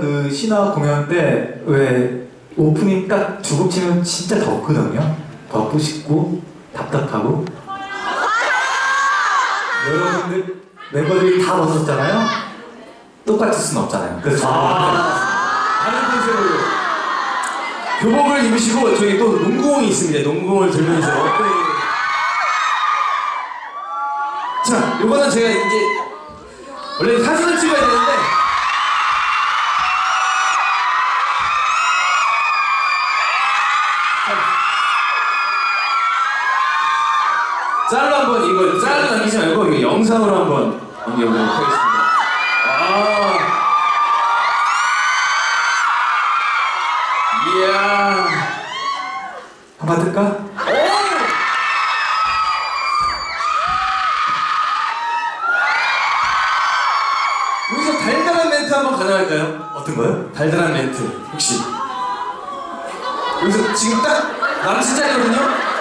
그 신화 공연 때 왜 오프닝 딱 주곡 치면 진짜 덥거든요. 덥고 싶고 답답하고. 여러분들 멤버들이 다 벗었잖아요. 똑같을 순 없잖아요. 그래서 저도 다른 컨셉으로 교복을 입으시고 저희 또 농구공이 있습니다. 농구공을 들면서 네. 자, 요거는 제가 이제 원래 사진을 찍어야 되는데 짤로 한번 이거 짤로 남기지 말고 이거 영상으로 한번 남겨보도록 하겠습니다. 아. 이야. 한 번 받을까? 여기서 달달한 멘트 한번 가능할까요? 어떤 거요? 달달한 멘트 혹시? 여기서 지금 딱 남친 짤이거든요?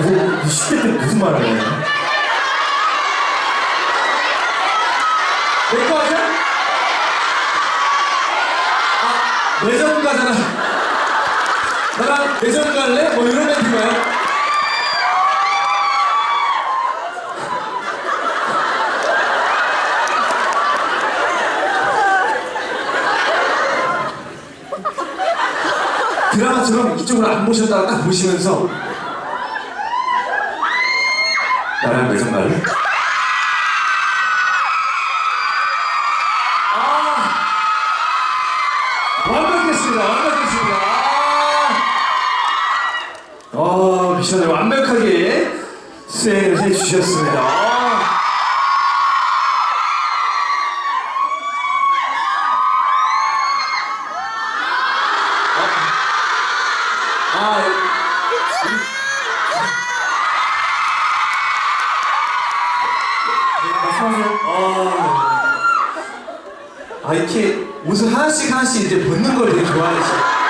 뭐, 쉽게 무슨 말을 해요? 내거 하자? 아, 매점 가잖아. 나랑 매점 갈래? 뭐 이런 멘트인가요? 드라마처럼 이쪽으로 안 모셨다가 딱 보시면서 나랑 매점 갈래? 완벽했습니다. 완벽했습니다. 아, 어, 미션을 완벽하게 수행을 해주셨습니다. 아. 아. 아, 아 이렇게 옷을 하나씩 하나씩 이제 벗는 걸 되게 좋아하시.